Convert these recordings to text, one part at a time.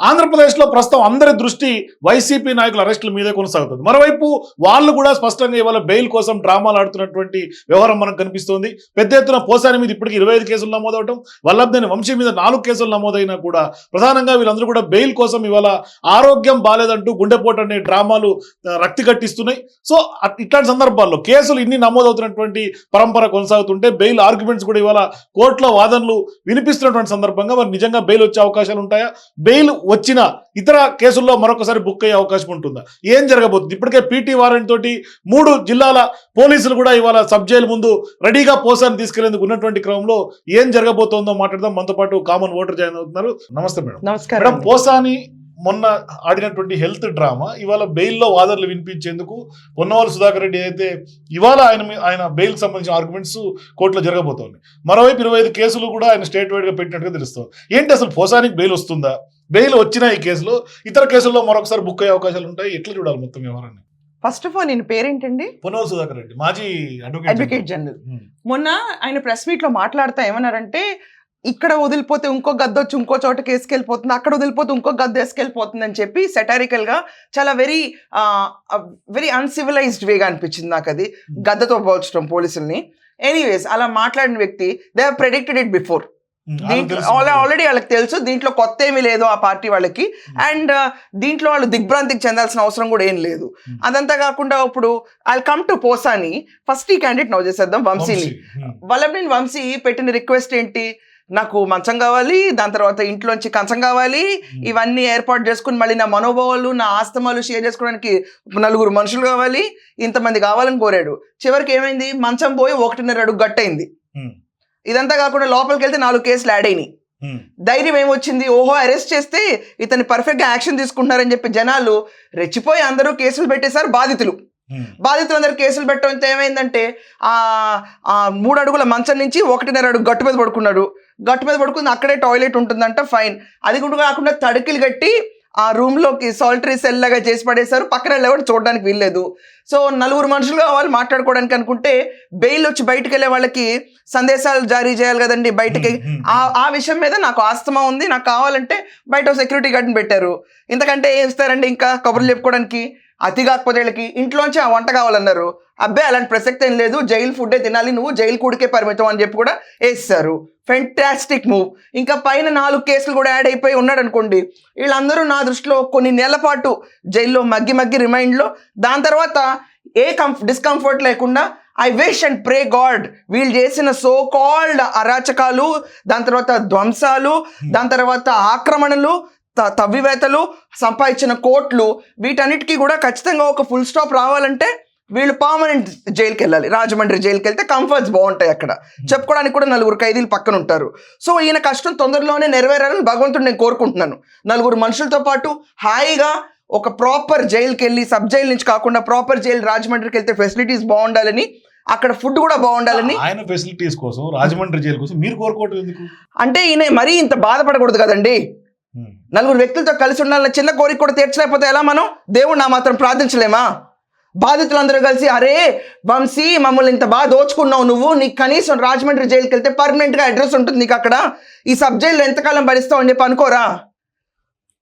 ఆంధ్రప్రదేశ్లో ప్రస్తుతం అందరి దృష్టి వైసీపీ నాయకుల అరెస్టుల మీదే కొనసాగుతుంది. మరోవైపు వాళ్ళు కూడా స్పష్టంగా ఇవాళ బెయిల్ కోసం డ్రామాలు ఆడుతున్నటువంటి వ్యవహారం మనకు కనిపిస్తోంది. పెద్ద ఎత్తున పోసాని మీద ఇప్పటికి ఇరవై ఐదు కేసులు నమోదవటం వల్లభదేని వంశీ మీద నాలుగు కేసులు నమోదైనా కూడా ప్రధానంగా వీళ్ళందరూ కూడా బెయిల్ కోసం ఇవాళ ఆరోగ్యం బాలేదంటూ గుండెపోటు అనే డ్రామాలు రక్తి కట్టిస్తున్నాయి. సో అట్- ఇట్లాంటి సందర్భాల్లో కేసులు ఇన్ని నమోదవుతున్నటువంటి పరంపర కొనసాగుతుంటే బెయిల్ ఆర్గ్యుమెంట్స్ కూడా ఇవాళ కోర్టులో వాదనలు వినిపిస్తున్నటువంటి సందర్భంగా మరి నిజంగా బెయిల్ వచ్చే అవకాశాలు ఉంటాయా? బెయిల్ వచ్చిన ఇతర కేసుల్లో మరొకసారి బుక్ అయ్యే అవకాశం ఉంటుందా? ఏం జరగబోతుంది? ఇప్పటికే పీటీ వారెంట్ తోటి మూడు జిల్లాల పోలీసులు కూడా ఇవాళ సబ్ జైలు ముందు రెడీగా పోసాన్ని తీసుకెళ్ళేందుకు ఉన్నటువంటి క్రమంలో ఏం జరగబోతోందో మాట్లాడదాం. మనతో పాటు కామన్ ఓటర్ జాయిన్ అవుతున్నారు. నమస్తే మేడం. నమస్కారం మేడం పోసాని మొన్న ఆడినటువంటి హెల్త్ డ్రామా ఇవాళ బెయిల్లో వాదనలు వినిపించేందుకు పొన్నవాళ్ళు సుధాకర్ రెడ్డి అయితే ఇవాళ ఆయన ఆయన బెయిల్ సంబంధించిన ఆర్గ్యుమెంట్స్ కోర్టులో జరగబోతోంది. మరోవైపు ఇరవై ఐదు కేసులు కూడా ఆయన స్టేట్ వైడ్గా పెట్టినట్టుగా తెలుస్తుంది. ఏంటి అసలు పోసానికి బెయిల్ వస్తుందా? బెయిల్ వచ్చిన ఈ కేసులో ఇతర కేసుల్లో మరొకసారి బుక్ అయ్యే అవకాశాలు ఉంటాయి. ఎట్లా చూడాలి మొత్తం వ్యవహారాన్ని? ఫస్ట్ ఆఫ్ ఆల్ నేను పేరేంటండి? సుధాకర్ రెడ్డి మాజీ అడ్వకేట్ జనరల్. మొన్న ఆయన ప్రెస్ మీట్లో మాట్లాడుతా ఏమన్నారంటే ఇక్కడ వదిలిపోతే ఇంకో గద్ద వచ్చి ఇంకో చోట కేసుకెళ్ళిపోతుంది అక్కడ వదిలిపోతే ఇంకో గద్ద వేసుకెళ్ళిపోతుంది అని చెప్పి సెటారికల్గా చాలా వెరీ వెరీ అన్సివిలైజ్డ్ వేగా అనిపించింది నాకు అది. గద్దతో పోల్చడం పోలీసుల్ని. ఎనీవేస్ అలా మాట్లాడిన వ్యక్తి they have predicted it before already వాళ్ళకి తెలుసు. దీంట్లో కొత్త ఏమీ లేదు ఆ పార్టీ వాళ్ళకి. అండ్ దీంట్లో వాళ్ళు దిగ్భ్రాంతికి చెందాల్సిన అవసరం కూడా ఏం లేదు. అదంతా కాకుండా ఇప్పుడు I come to Posani first ఈ క్యాండిడేట్ నవ్వు చేసేద్దాం వంశీని. వల్లభనేని వంశీ పెట్టిన రిక్వెస్ట్ ఏంటి? నాకు మంచం కావాలి దాని తర్వాత ఇంట్లోంచి కంచం కావాలి ఇవన్నీ ఏర్పాటు చేసుకుని మళ్ళీ నా మనోభావాలు నా ఆస్తమాలు షేర్ చేసుకోవడానికి నలుగురు మనుషులు కావాలి ఇంతమంది కావాలని కోరాడు. చివరికి ఏమైంది? మంచం పోయి ఒకటిన్నర అడుగు గట్టయింది. ఇదంతా కాకుండా లోపలికి వెళ్తే నాలుగు కేసులు యాడ్ అయినాయి. ధైర్యం ఏమొచ్చింది? ఓహో అరెస్ట్ చేస్తే ఇతన్ని పర్ఫెక్ట్గా యాక్షన్ తీసుకుంటున్నారని చెప్పి జనాలు రెచ్చిపోయి అందరూ కేసులు పెట్టేశారు బాధితులు. బాధితులందరూ కేసులు పెట్టడంతో ఏమైందంటే ఆ ఆ మూడు అడుగుల మంచం నుంచి ఒకటిన్నర అడుగు గట్టు మీద పడుకున్నాడు. గట్టు మీద పడుకుని అక్కడే టాయిలెట్ ఉంటుందంట ఫైన్ అది కూడా కాకుండా తడికిలు కట్టి ఆ రూమ్లోకి సాల్టరీ సెల్ లాగా చేసి పడేశారు. పక్కన వెళ్ళి కూడా చూడడానికి వీల్లేదు. సో నలుగురు మనుషులు కావాలి మాట్లాడుకోవడానికి అనుకుంటే బెయిల్ వచ్చి బయటకు వెళ్ళే వాళ్ళకి సందేశాలు జారీ చేయాలి కదండి బయటకి. ఆ ఆ విషయం మీద నాకు ఆస్తమా ఉంది. నాకు కావాలంటే బయట సెక్యూరిటీ గార్డ్ని పెట్టారు. ఇంతకంటే ఏం ఇస్తారండి ఇంకా? కబుర్లు చెప్పుకోవడానికి? అతి కాకపోతే వీళ్ళకి ఇంట్లోంచి ఆ వంట కావాలన్నారు. అబ్బాయి అలాంటి ప్రసక్తి ఏం లేదు. జైలు ఫుడ్డే తినాలి నువ్వు జైలు కూడికే పరిమితం అని చెప్పి కూడా వేస్తారు ఫెంటాస్టిక్ మూవ్ ఇంకా పైన నాలుగు కేసులు కూడా యాడ్ అయిపోయి ఉన్నాడు అనుకోండి వీళ్ళందరూ నా దృష్టిలో కొన్ని నెలల పాటు జైల్లో మగ్గి మగ్గి రిమైండ్లో దాని తర్వాత ఏ కంఫ్ డిస్కంఫర్ట్ లేకుండా I wish and pray God వీళ్ళు చేసిన సో కాల్డ్ అరాచకాలు దాని తర్వాత ధ్వంసాలు దాని తర్వాత ఆక్రమణలు తవ్వివేతలు సంపాదించిన కోట్లు వీటన్నిటికీ కూడా ఖచ్చితంగా ఒక ఫుల్ స్టాప్ రావాలంటే వీళ్ళు పర్మనెంట్ జైలుకి వెళ్ళాలి రాజమండ్రి జైలుకి వెళ్తే కంఫర్ట్స్ బాగుంటాయి అక్కడ. చెప్పుకోవడానికి కూడా నలుగురు ఖైదీలు పక్కన ఉంటారు. సో ఈయన కష్టం తొందరలోనే నెరవేరాలని భగవంతుడు నేను కోరుకుంటున్నాను. నలుగురు మనుషులతో పాటు హాయిగా ఒక ప్రాపర్ జైలుకి వెళ్ళి సబ్ జైలు నుంచి కాకుండా ప్రాపర్ జైలు రాజమండ్రికి వెళ్తే ఫెసిలిటీస్ బాగుండాలని అక్కడ ఫుడ్ కూడా బాగుండాలని ఆయన ఫెసిలిటీస్ కోసం రాజమండ్రి జైలు కోసం మీరు కోరుకోవటం ఎందుకు? అంటే ఈయన మరీ ఇంత బాధపడకూడదు కదండి. నలుగురు వ్యక్తులతో కలిసి ఉండాలన్న చిన్న కోరిక కూడా తీర్చలేకపోతే ఎలా మనం? దేవుడు నా మాత్రం ప్రార్థించలేమా? బాధితులందరూ కలిసి అరే వంశీ మమ్మల్ని ఇంత బాగా దోచుకున్నావు నువ్వు. నీకు కనీసం రాజమండ్రి జైలుకి వెళ్తే పర్మనెంట్గా అడ్రస్ ఉంటుంది నీకు అక్కడ. ఈ సబ్ జైల్లో ఎంతకాలం భరిస్తావు? అని చెప్పి అనుకోరా?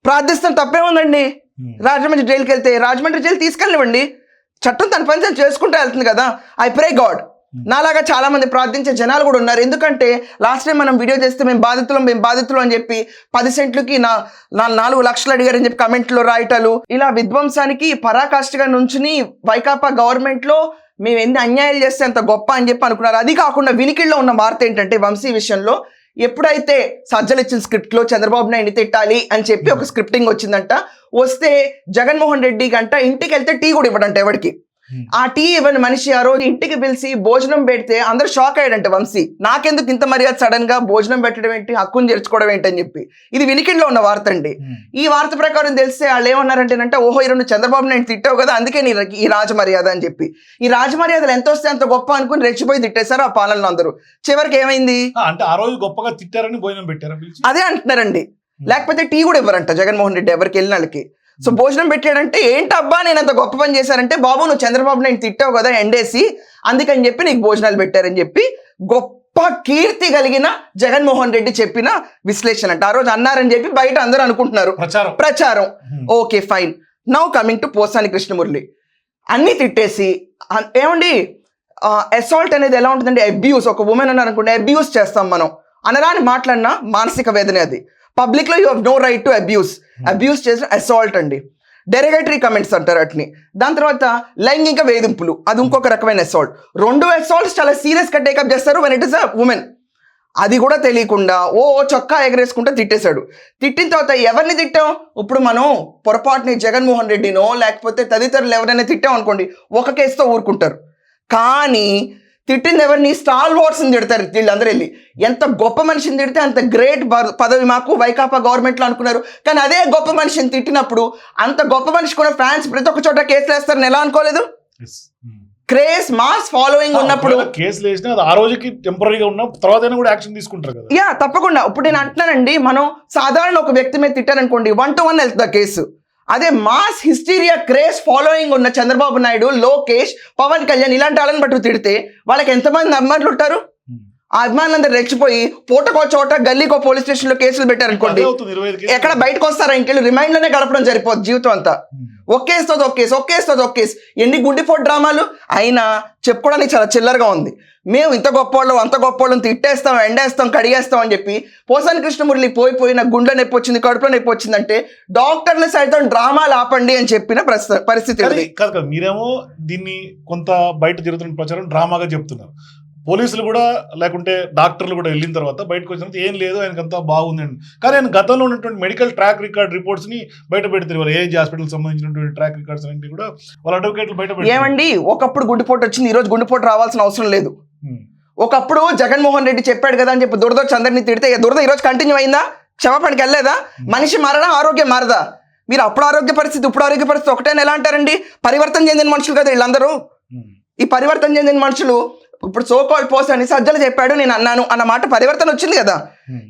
ప్రార్థిస్తాం తప్పేముందండి రాజమండ్రి జైలుకి వెళ్తే రాజమండ్రి జైలు తీసుకెళ్ళనివ్వండి. చట్టం తన పని చేసుకుంటూ వెళ్తుంది కదా. I pray God. నాలాగా చాలా మంది ప్రార్థించే జనాలు కూడా ఉన్నారు. ఎందుకంటే లాస్ట్ టైం మనం వీడియో చేస్తే మేము బాధితులం మేము బాధితులు అని చెప్పి పది సెంట్లకి నా నా నాలుగు లక్షలు అడిగారని చెప్పి కమెంట్లో రాయటాలు. ఇలా విధ్వంసానికి పరాకాష్ఠగా నుంచుని వైకాపా గవర్నమెంట్లో మేము ఎన్ని అన్యాయాలు చేస్తే అంత గొప్ప అని చెప్పి అనుకున్నారు. అది కాకుండా వినికిల్లో ఉన్న వార్త ఏంటంటే వంశీ విషయంలో ఎప్పుడైతే సజ్జలు ఇచ్చిన స్క్రిప్ట్లో చంద్రబాబు నాయుడు తిట్టాలి అని చెప్పి ఒక స్క్రిప్టింగ్ వచ్చిందంట. వస్తే జగన్మోహన్ రెడ్డి గంట ఇంటికి వెళ్తే టీ కూడా ఇవ్వడంట ఎవరికి? ఆ టీ ఇవ్వని మనిషి ఆ రోజు ఇంటికి పిలిచి భోజనం పెడితే అందరూ షాక్ అయ్యాడంట వంశీ. నాకెందుకు ఇంత మర్యాద సడన్గా భోజనం పెట్టడం ఏంటి హక్కును చేర్చుకోవడం ఏంటి అని చెప్పి. ఇది వినికిడిలో ఉన్న వార్త అండి. ఈ వార్త ప్రకారం తెలిస్తే వాళ్ళు ఏమన్నారంటేనంటే ఓహో ఈ రెండు చంద్రబాబు నాయుడు తిట్టావు కదా అందుకే నీ ఈ రాజమర్యాద అని చెప్పి. ఈ రాజమర్యాదలు ఎంత వస్తే అంత గొప్ప అనుకుని రెచ్చిపోయి తిట్టేశారు ఆ పాలనలో అందరూ. చివరికి ఏమైంది? అంటే ఆ రోజు గొప్పగా తిట్టారని భోజనం పెట్టారా అదే అంటున్నారండి. లేకపోతే టీ కూడా ఇవ్వరంట జగన్మోహన్ రెడ్డి ఎవరికి వెళ్ళిన వాళ్ళకి సో భోజనం పెట్టాడంటే ఏంటబ్బా నేను అంత గొప్ప పని చేశానంటే బాబు నువ్వు చంద్రబాబు నాయుడు తిట్టావు కదా ఎండేసి అందుకని చెప్పి నీకు భోజనాలు పెట్టారని చెప్పి గొప్ప కీర్తి కలిగిన జగన్మోహన్ రెడ్డి చెప్పిన విశ్లేషణ అంట. ఆ రోజు అన్నారని చెప్పి బయట అందరూ అనుకుంటున్నారు. ప్రచారం. Okay fine. Now coming to Posani Krishnamurali. అన్ని తిట్టేసి ఏమండి అసాల్ట్ అనేది ఎలా ఉంటుందండి? అబ్యూస్ ఒక ఉమెన్ అనుకుంటే అబ్యూస్ చేస్తాం మనం. అనరాని మాట్లాడినా మానసిక వేదన అది. పబ్లిక్లో you have no right to abuse abuse చేసిన అసాల్ట్ అండి. డెరిగేటరీ కమెంట్స్ అంటారు వాటిని. దాని తర్వాత లైంగిక వేధింపులు. అది ఇంకొక రకమైన అసాల్ట్ రెండు అసాల్ట్స్ చాలా సీరియస్గా టేకప్ చేస్తారు when it is a woman అది కూడా తెలియకుండా ఓ ఓ చొక్కా ఎగరేసుకుంటే తిట్టేశాడు. తిట్టిన తర్వాత ఎవరిని తిట్టాం ఇప్పుడు మనం పొరపాటుని జగన్మోహన్ రెడ్డినో లేకపోతే తదితరులు ఎవరైనా తిట్టాం అనుకోండి ఒక కేసుతో ఊరుకుంటారు. కానీ తిట్టింది ఎవరిని స్టాల్ వార్స్ని తిడతారు. వీళ్ళందరూ వెళ్ళి. ఎంత గొప్ప మనిషిని తిడితే అంత గ్రేట్ పదవి మాకు వైకాపా గవర్నమెంట్లో అనుకున్నారు. కానీ అదే గొప్ప మనిషిని తిట్టినప్పుడు అంత గొప్ప మనిషి కూడా ఫ్యాన్స్ ప్రతి ఒక్క చోట కేసులు వేస్తారని ఎలా అనుకోలేదు. Hmm. క్రేజ్ మాస్ ఫాలోయింగ్ ఉన్నప్పుడు ఒకవేళ కేసులు వేసినా అది ఆ రోజుకి టెంపరీగా ఉన్న తర్వాత కూడా యాక్షన్ తీసుకుంటారు కదా. యా తప్పకుండా. ఇప్పుడు నేను అంటున్నానండి మనం సాధారణ ఒక వ్యక్తి మీద తిట్టారనుకోండి వన్ టు వన్ వెళ్తుంది కేసు. అదే మాస్ హిస్టీరియా క్రేజ్ ఫాలోయింగ్ ఉన్న చంద్రబాబు నాయుడు లోకేష్ పవన్ కళ్యాణ్ ఇలాంటి వాళ్ళని బట్టి తిడితే వాళ్ళకి ఎంతమంది అభిమానులు ఉంటారు? ఆ అభిమానులందరూ రెచ్చిపోయి పూటకో చోట గల్లీకో పోలీస్ స్టేషన్లో కేసులు పెట్టారనుకోండి. ఎక్కడ బయటకు వస్తారా ఇంకెళ్ళి రిమైండ్లోనే గడపడం సరిపోద్ది జీవితం అంతా. Hmm. ఒక్కేస్తుంది ఒక్కేసి ఒక్కేస్తుంది ఒక్కేసి ఎన్ని గుండెపోటు డ్రామాలు? అయినా చెప్పుకోవడానికి చాలా చిల్లరగా ఉంది. మేము ఇంత గొప్పవాళ్ళం అంత గొప్పవాళ్ళం తిట్టేస్తాం ఎండేస్తాం కడిగేస్తాం అని చెప్పి పోసాని కృష్ణమురళి పోయి పోయిన గుండె నొప్పి వచ్చింది కడుపులో నొప్పి వచ్చిందంటే డాక్టర్లు సైతం డ్రామాలు ఆపండి అని చెప్పిన పరిస్థితి మీరేమో దీన్ని కొంత బయట జరుగుతున్న ప్రచారం డ్రామాగా చెప్తున్నారు. పోలీసులు కూడా లేకుంటే డాక్టర్లు కూడా వెళ్ళిన తర్వాత బయటకు వచ్చిన తర్వాత ఏం లేదు ఆయనకు అంతా బాగుందండి కానీ ఆయన గతంలో ఉన్నటువంటి మెడికల్ ట్రాక్ రికార్డ్ రిపోర్ట్స్ని బయట పెడతారు వాళ్ళ ఏజ్ హాస్పిటల్ సంబంధించినటువంటి ట్రాక్ రికార్డ్స్ అన్నింటి కూడా వాళ్ళ అడ్వకేట్లు బయట ఏమండి? ఒకప్పుడు గుండెపోటు వచ్చింది ఈ రోజు గుండెపోటు రావాల్సిన అవసరం లేదు. ఒకప్పుడు జగన్మోహన్ రెడ్డి చెప్పాడు కదా అని చెప్పి దురదొచ్చి అందరినీ తిడితే దురద ఈరోజు కంటిన్యూ అయిందా? క్షమాపణకి వెళ్ళలేదా? మనిషి మారడా? ఆరోగ్యం మారదా? మీరు అప్పుడు ఆరోగ్య పరిస్థితి ఇప్పుడు ఆరోగ్య పరిస్థితి ఒకటేనా? ఎలా అంటారండి? పరివర్తన చెందిన మనుషులు కదా వీళ్ళందరూ. ఈ పరివర్తన చెందిన మనుషులు ఇప్పుడు సో కాల్డ్ పోస్ట్ అని సజ్జలు చెప్పాడు నేను అన్నాను అన్న మాట పరివర్తన వచ్చింది కదా.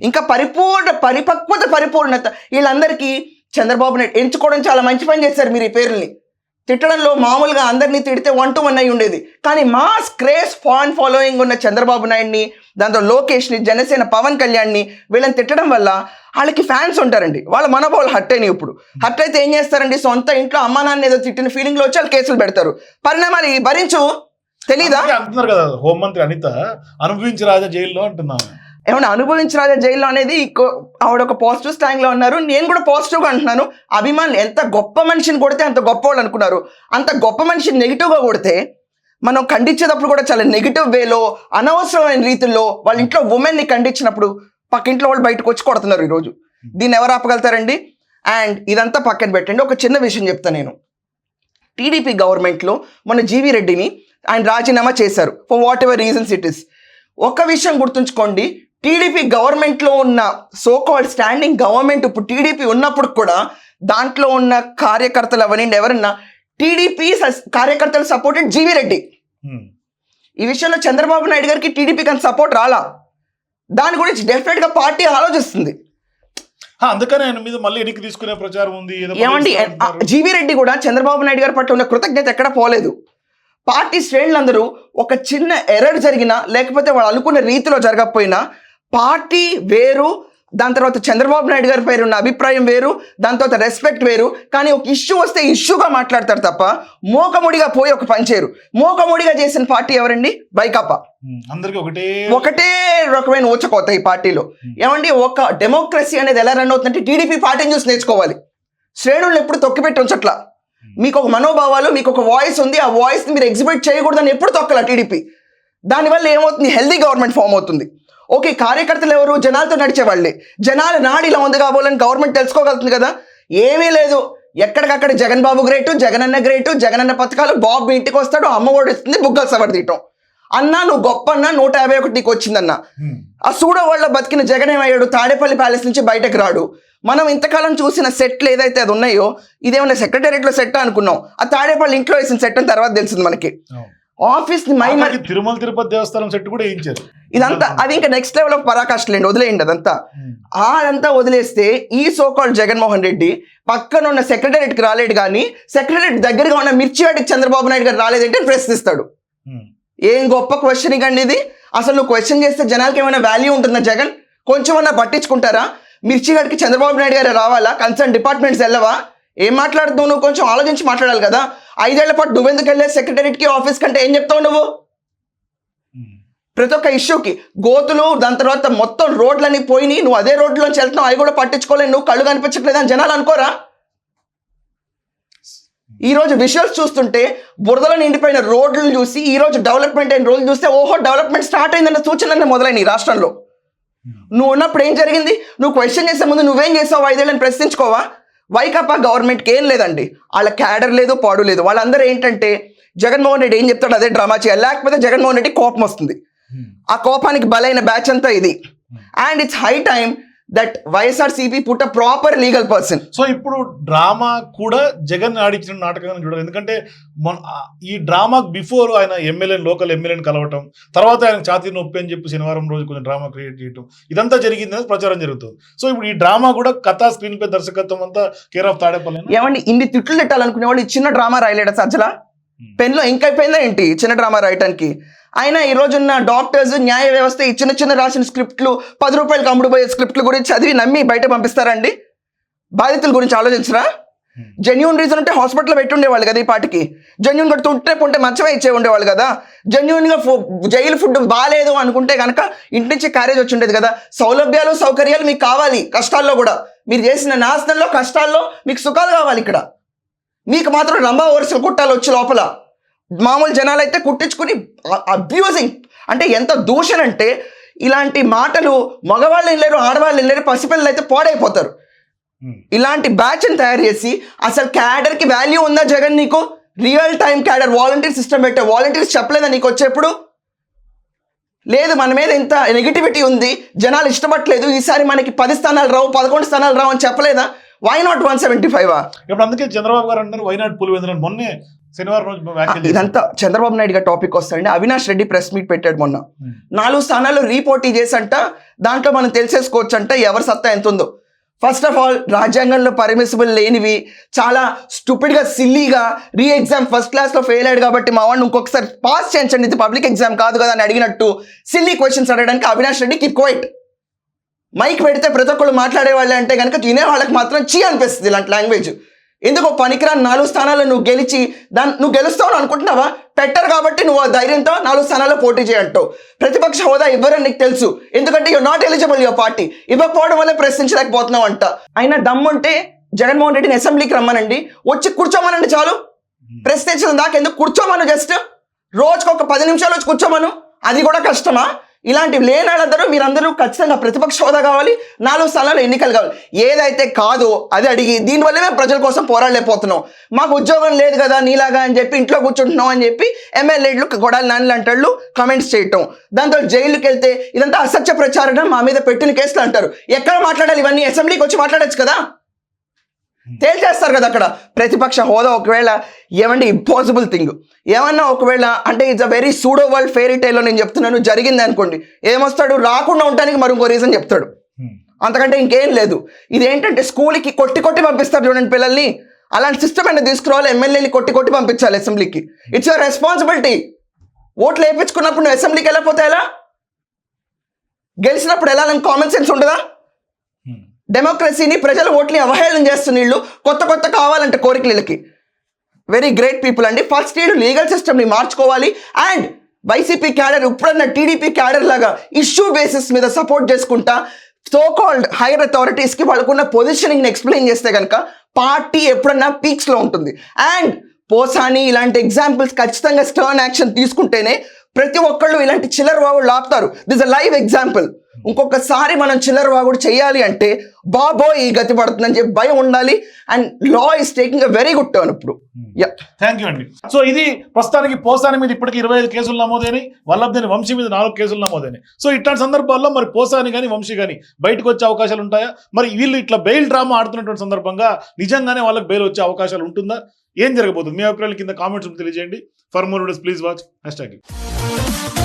ఇంకా పరిపూర్ణ పరిపక్వత పరిపూర్ణత వీళ్ళందరికీ చంద్రబాబు నాయుడు ఎంచుకోవడం చాలా మంచి పని చేశారు మీరు ఈ పేర్లని. తిట్టడంలో మామూలుగా అందరినీ తిడితే వన్ టు వన్ అయి ఉండేది. కానీ మాస్ క్రేజ్ ఫాన్ ఫాలోయింగ్ ఉన్న చంద్రబాబు నాయుడిని దాంతో లోకేష్ని జనసేన పవన్ కళ్యాణ్ని వీళ్ళని తిట్టడం వల్ల వాళ్ళకి ఫ్యాన్స్ ఉంటారండి. వాళ్ళ మనోభావాలు హట్ అయినాయి ఇప్పుడు. హట్ అయితే ఏం చేస్తారండి? సొంత ఇంట్లో అమ్మా నాన్న ఏదో తిట్టిన ఫీలింగ్లో వచ్చి వాళ్ళు కేసులు పెడతారు. పరిణామాలు భరించు. తెలీదా? అంటున్నారు కదా హోంమంత్రి అనిత అనుభవించి రాజా జైల్లో అంటున్నాను. ఏమన్నా అనుభవించరాజా జైల్లో అనేది ఆవిడ ఒక పాజిటివ్ స్టాంగ్లో ఉన్నారు. నేను కూడా పాజిటివ్గా అంటున్నాను. అభిమానులు ఎంత గొప్ప మనిషిని కొడితే అంత గొప్ప వాళ్ళు అనుకున్నారు. అంత గొప్ప మనిషిని నెగిటివ్గా కొడితే మనం ఖండించేటప్పుడు కూడా చాలా నెగిటివ్ వేలో అనవసరమైన రీతిలో వాళ్ళ ఇంట్లో ఉమెన్ని ఖండించినప్పుడు పక్కింట్లో వాళ్ళు బయటకు వచ్చి కొడుతున్నారు ఈరోజు. దీన్ని ఎవరు ఆపగలుగుతారండి? అండ్ ఇదంతా పక్కన పెట్టండి. ఒక చిన్న విషయం చెప్తా నేను. టీడీపీ గవర్నమెంట్లో మన జీవి రెడ్డిని ఆయన రాజీనామా చేశారు. For whatever reasons it is ఒక విషయం గుర్తుంచుకోండి. టీడీపీ గవర్నమెంట్లో ఉన్న సో కాల్డ్ స్టాండింగ్ గవర్నమెంట్ ఇప్పుడు టీడీపీ ఉన్నప్పుడు కూడా దాంట్లో ఉన్న కార్యకర్తలు అవనండి ఎవరన్నా టీడీపీ కార్యకర్తలు సపోర్టెడ్ జీవి రెడ్డి. Hmm. ఈ విషయంలో చంద్రబాబు నాయుడు గారికి టీడీపీకి అంత సపోర్ట్ రాలా? దాని గురించి డెఫినెట్గా పార్టీ ఆలోచిస్తుంది. అందుకనే ఆయన మీద మళ్ళీ ఎన్నిక తీసుకునే ప్రచారం ఉంది ఏమండి. జీవి రెడ్డి కూడా చంద్రబాబు నాయుడు గారి పట్ల ఉన్న కృతజ్ఞత ఎక్కడ పోలేదు. పార్టీ శ్రేణులందరూ ఒక చిన్న ఎర్రర్ జరిగినా లేకపోతే వాళ్ళు అనుకున్న రీతిలో జరగకపోయినా పార్టీ వేరు దాని తర్వాత చంద్రబాబు నాయుడు గారి పైన ఉన్న అభిప్రాయం వేరు దాని తర్వాత రెస్పెక్ట్ వేరు కానీ ఒక ఇష్యూ వస్తే ఇష్యూగా మాట్లాడతారు తప్ప మోకముడిగా పోయి ఒక పని చేయరు. మోకముడిగా చేసిన పార్టీ ఎవరండి? బైకాపా. అందరికీ ఒకటే ఒకటే రకమైన ఊచకోత ఈ పార్టీలో. ఏమండి ఒక డెమోక్రసీ అనేది ఎలా రన్ అవుతుందంటే టీడీపీ పార్టీని చూసి నేర్చుకోవాలి. శ్రేణులను ఎప్పుడు తొక్కిపెట్టి ఉంచట్లా. Hmm. మీకు ఒక మనోభావాలు మీకు ఒక వాయిస్ ఉంది. ఆ వాయిస్ని మీరు ఎగ్జిబిట్ చేయకూడదని ఎప్పుడు తొక్కల టీడీపీ దానివల్ల ఏమవుతుంది? హెల్దీ గవర్నమెంట్ ఫామ్ అవుతుంది. ఓకే కార్యకర్తలు ఎవరు? జనాలతో నడిచే వాళ్ళే జనాల నాడు ఇలా ఉంది కాబోలని గవర్నమెంట్ తెలుసుకోగలుగుతుంది కదా? ఏమీ లేదు. ఎక్కడికక్కడ జగన్ బాబు గ్రేటు జగనన్న గ్రేటు జగనన్న పథకాలు. బాబు ఇంటికి వస్తాడు అమ్మ ఓడిస్తుంది బుగ్గలు సవర్ తీయటం అన్నా నువ్వు గొప్ప అన్నా నూట యాభై ఒకటి నీకు వచ్చిందన్నా. ఆ సూడో వాళ్ళ బతికిన జగన్ ఏమయ్యాడు తాడేపల్లి ప్యాలెస్ నుంచి బయటకు రాడు మనం ఇంతకాలం చూసిన సెట్లు ఏదైతే అది ఉన్నాయో ఇదేమన్నా సెక్రటేరియట్లో సెట్ అనుకున్నాం ఆ తాడేపల్లి ఇంట్లో వేసిన సెట్ అని తర్వాత తెలిసింది మనకి. ఆఫీస్ని my Tirumala Tirupati Devasthanam set కూడా వేయించారు ఇదంతా అది ఇంకా నెక్స్ట్ లెవెల్ ఆఫ్ పరాకాష్లేండి వదిలేయండి అదంతా. ఆ అదంతా వదిలేస్తే ఈ సోకాల్ జగన్మోహన్ రెడ్డి పక్కన ఉన్న సెక్రటేరియట్కి రాలేడు కానీ సెక్రటేరియట్ దగ్గరగా ఉన్న మిర్చివాడికి చంద్రబాబు నాయుడు గారు రాలేదంటే ప్రశ్నిస్తాడు. ఏం గొప్ప క్వశ్చనింగ్ అండి ఇది? అసలు నువ్వు క్వశ్చన్ చేస్తే జనాలకి ఏమైనా వాల్యూ ఉంటుందా జగన్? కొంచెమన్నా పట్టించుకుంటారా? మిర్చి గడికి చంద్రబాబు నాయుడు గారు రావాలా? కన్సర్న్ డిపార్ట్మెంట్స్ వెళ్ళవా? ఏం మాట్లాడుతున్నావు నువ్వు? కొంచెం ఆలోచించి మాట్లాడాలి కదా. ఐదేళ్ళ పాటు నువ్వెందుకు వెళ్ళే సెక్రటరీకి ఆఫీస్ కంటే ఏం చెప్తావు నువ్వు? ప్రతి ఒక్క ఇష్యూకి గోతులు దాని తర్వాత మొత్తం రోడ్లన్నీ పోయినాయి. నువ్వు అదే రోడ్లోంచి వెళ్తున్నావు. అవి కూడా పట్టించుకోలేదు నువ్వు కళ్ళు కనిపించట్లేదు అని జనాలు అనుకోరా? ఈ రోజు విజువల్స్ చూస్తుంటే బురదలో నిండిపోయిన రోడ్లను చూసి ఈ రోజు డెవలప్మెంట్ అయిన రోజులు చూస్తే ఓహో డెవలప్మెంట్ స్టార్ట్ అయిందన్న సూచనలు మొదలైన ఈ రాష్ట్రంలో. నువ్వు ఉన్నప్పుడు ఏం జరిగింది? నువ్వు క్వశ్చన్ చేసే ముందు నువ్వేం చేసావు? ఐదేళ్ళని ప్రశ్నించుకోవా? వైకాపా గవర్నమెంట్కి ఏం లేదండి. వాళ్ళ క్యాడర్ లేదు పాడు లేదు. వాళ్ళందరూ ఏంటంటే జగన్మోహన్ రెడ్డి ఏం చెప్తాడు అదే డ్రామా చేయాలి. లేకపోతే జగన్మోహన్ రెడ్డి కోపం వస్తుంది. ఆ కోపానికి బలైన బ్యాచ్ అంతా ఇది. And it's high time that YSRCP put a proper legal person so ఇప్పుడు డ్రామా కూడా జగన్ ఆడించిన నాటకంగా చూడాలి. ఎందుకంటే మొన్న ఆ- ఈ డ్రామా బిఫోర్ ఆయన ఎమ్మెల్యే లోకల్ ఎమ్మెల్యేని కలవటం తర్వాత ఆయన ఛాతీ నొప్పి అని చెప్పి శనివారం రోజు కొంచెం డ్రామా క్రియేట్ చేయటం ఇదంతా జరిగింది అనేది ప్రచారం జరుగుతుంది. సో ఇప్పుడు ఈ డ్రామా కూడా కథా స్క్రీన్ పై దర్శకత్వం అంతా కేర్ ఆఫ్ తాడేపల్లి ఏమండి ఇన్ని తిట్లు తిట్టాలనుకునే వాళ్ళు చిన్న డ్రామా రాయలేడా సజ్జల? Hmm. పెన్లో ఇంకైపోయిందా ఏంటి చిన్న డ్రామా రాయటానికి? అయినా ఈ రోజున్న డాక్టర్స్ న్యాయ వ్యవస్థ ఈ చిన్న చిన్న రాసిన స్క్రిప్ట్లు పది రూపాయలకు అమ్ముడుపోయే స్క్రిప్ట్ల గురించి చదివి నమ్మి బయట పంపిస్తారండి? బాధితుల గురించి ఆలోచించరా? జెన్యున్ రీజన్ ఉంటే హాస్పిటల్లో పెట్టి ఉండేవాళ్ళు కదా ఈ పాటికి. జెన్యున్గా తుంటే ఉంటే మంచమే ఇచ్చే ఉండేవాళ్ళు కదా. జెన్యున్గా జైలు ఫుడ్ బాగాలేదు అనుకుంటే కనుక ఇంటి నుంచి క్యారేజ్ వచ్చి ఉండేది కదా. సౌలభ్యాలు సౌకర్యాలు మీకు కావాలి కష్టాల్లో కూడా. మీరు చేసిన నాశనంలో కష్టాల్లో మీకు సుఖాలు కావాలి ఇక్కడ. మీకు మాత్రం రంభా వరుసలు కుట్టాలి వచ్చి లోపల. మామూలు జనాలు అయితే కుట్టించుకుని అబ్యూజింగ్ అంటే ఎంత దూషణ అంటే ఇలాంటి మాటలు మగవాళ్ళు వెళ్ళారు ఆడవాళ్ళు వెళ్ళారు పసిపిల్లలు అయితే పాడైపోతారు. Hmm. ఇలాంటి బ్యాచ్ని తయారు చేసి అసలు క్యాడర్కి వాల్యూ ఉందా జగన్ నీకు? Real time cadre volunteer system పెట్టే వాలంటీర్స్ చెప్పలేదా నీకు వచ్చేప్పుడు? లేదు మన మీద ఇంత నెగిటివిటీ ఉంది జనాలు ఇష్టపడలేదు ఈసారి మనకి పది స్థానాలు రావు పదకొండు స్థానాలు రావు అని చెప్పలేదా? Why not one seventy five ఇప్పుడు అందుకే చంద్రబాబు గారు అంటారు వైనాడు పులివెందులని? మొన్నే శనివారం రోజు. ఇదంతా చంద్రబాబు నాయుడు గారి టాపిక్ వస్తాయండి అవినాష్ రెడ్డి ప్రెస్ మీట్ పెట్టాడు మొన్న. నాలుగు స్థానాల్లో రీపోటీ చేసంట దాంట్లో మనం తెలిసేసుకోవచ్చు అంట ఎవరి సత్తా ఎంత ఉందో ఫస్ట్ ఆఫ్ ఆల్ రాజ్యాంగంలో పర్మిసిబుల్ లేనివి చాలా స్టూపిడ్గా సిల్లీగా రీ ఎగ్జామ్ ఫస్ట్ క్లాస్లో ఫెయిల్ అయ్యాడు కాబట్టి మా వాడిని ఇంకొకసారి పాస్ చేయించండి. ఇది పబ్లిక్ ఎగ్జామ్ కాదు కదా అని అడిగినట్టు సిల్లీ క్వశ్చన్స్ అడగడానికి Avinash Reddy keep quiet mic పెడితే ప్రతి ఒక్కళ్ళు మాట్లాడే వాళ్ళే అంటే కనుక తినే వాళ్ళకి మాత్రం చీ అనిపిస్తుంది ఇలాంటి లాంగ్వేజ్ ఎందుకో పనికిరాని నాలుగు స్థానాల్లో నువ్వు గెలిచి దాన్ని నువ్వు గెలుస్తావు అని అనుకుంటున్నావా? పెట్టరు కాబట్టి నువ్వు ఆ ధైర్యంతో నాలుగు స్థానాల్లో పోటీ చేయంటావు ప్రతిపక్ష హోదా ఇవ్వరని నీకు తెలుసు. ఎందుకంటే you're not eligible your party ఇవ్వకపోవడం వల్ల ప్రశ్నించలేకపోతున్నావు అంట. అయినా దమ్ముంటే జగన్మోహన్ రెడ్డిని అసెంబ్లీకి రమ్మనండి. వచ్చి కూర్చోమనండి చాలు. ప్రశ్నించడం దాకా ఎందుకు? కూర్చోమను జస్ట్ రోజుకు ఒక పది నిమిషాలు వచ్చి కూర్చోమను. అది కూడా కష్టమా? ఇలాంటివి లేని వాళ్ళందరూ మీరందరూ ఖచ్చితంగా ప్రతిపక్ష హోదా కావాలి నాలుగు స్థానాలు ఎన్నికలు కావాలి. ఏదైతే కాదో అది అడిగి దీనివల్ల మేము ప్రజల కోసం పోరాడలేకపోతున్నాం. మాకు ఉద్యోగం లేదు కదా నీలాగా అని చెప్పి ఇంట్లో కూర్చుంటున్నాం అని చెప్పి ఎమ్మెల్యేలు కొడాలి నాని లాంటి వాళ్ళు కమెంట్స్ చేయటం. దాంతో జైలుకి వెళ్తే ఇదంతా అసత్య ప్రచారం మా మీద పెట్టిన కేసులు అంటారు. ఎక్కడ మాట్లాడాలి ఇవన్నీ? అసెంబ్లీకి వచ్చి మాట్లాడచ్చు కదా? తేల్చేస్తారు కదా అక్కడ. ప్రతిపక్ష హోదా ఒకవేళ ఏమంటే ఇంపాసిబుల్ థింగ్ ఏమన్నా ఒకవేళ అంటే it's a very pseudo world fairy టైల్లో నేను చెప్తున్నాను జరిగింది అనుకోండి. ఏమొస్తాడు? రాకుండా ఉండడానికి మరి ఇంకో రీజన్ చెప్తాడు. Hmm. అంతకంటే ఇంకేం లేదు. ఇదేంటంటే స్కూల్కి కొట్టి కొట్టి పంపిస్తారు చూడండి పిల్లల్ని. అలాంటి సిస్టమ్ అయినా తీసుకురావాలి ఎమ్మెల్యేని కొట్టి కొట్టి పంపించాలి అసెంబ్లీకి. ఇట్స్ యువర్ రెస్పాన్సిబిలిటీ ఓట్లు వేయించుకున్నప్పుడు నువ్వు అసెంబ్లీకి వెళ్ళకపోతే ఎలా? గెలిచినప్పుడు వెళ్ళాలని కామన్ సెన్స్ ఉండదా Hmm. డెమోక్రసీని ప్రజల ఓట్ని అవహేళన చేస్తున్న వీళ్ళు కొత్త కొత్త కావాలంటే కోరికలు వీళ్ళకి. వెరీ గ్రేట్ పీపుల్ అండి. ఫస్ట్ వీళ్ళు లీగల్ సిస్టమ్ని మార్చుకోవాలి. అండ్ వైసీపీ క్యాడర్ ఇప్పుడన్న టీడీపీ క్యాడర్ లాగా ఇష్యూ బేసిస్ మీద సపోర్ట్ చేసుకుంటా సో కాల్డ్ హైయర్ అథారిటీస్కి వాళ్ళకున్న పొజిషనింగ్ని ఎక్స్ప్లెయిన్ చేస్తే కనుక పార్టీ ఎప్పుడన్నా పీక్స్లో ఉంటుంది. అండ్ పోసాని ఇలాంటి ఎగ్జాంపుల్స్ ఖచ్చితంగా స్టర్న్ యాక్షన్ తీసుకుంటేనే ప్రతి ఒక్కళ్ళు ఇలాంటి చిల్లర వాగుడు ఆపుతారు దిస్ అ లైవ్ ఎగ్జాంపుల్ ఇంకొకసారి మనం చిల్లర వాగుడు చేయాలి అంటే బాబో ఈ గతి పడుతుందని చెప్పి భయం ఉండాలి. And law is taking a very good turn ఇప్పుడు. యా థ్యాంక్ యూ అండి సో ఇది ప్రస్తుతానికి పోసాని మీద ఇప్పటికి ఇరవై ఐదు కేసులు నమోదైనవి వల్లభదేని వంశీ మీద నాలుగు కేసులు నమోదైనవి సో ఇట్లాంటి సందర్భాల్లో మరి పోసాని కానీ వంశీ కానీ బయటకు వచ్చే అవకాశాలు ఉంటాయా? మరి వీళ్ళు ఇట్లా బెయిల్ డ్రామా ఆడుతున్నటువంటి సందర్భంగా నిజంగానే వాళ్ళకి బెయిల్ వచ్చే అవకాశాలు ఉంటుందా? ఏం జరగబోతుంది? మీ అభిప్రాయాలు కింద కామెంట్స్ తెలియజేయండి. For more videos please watch hashtag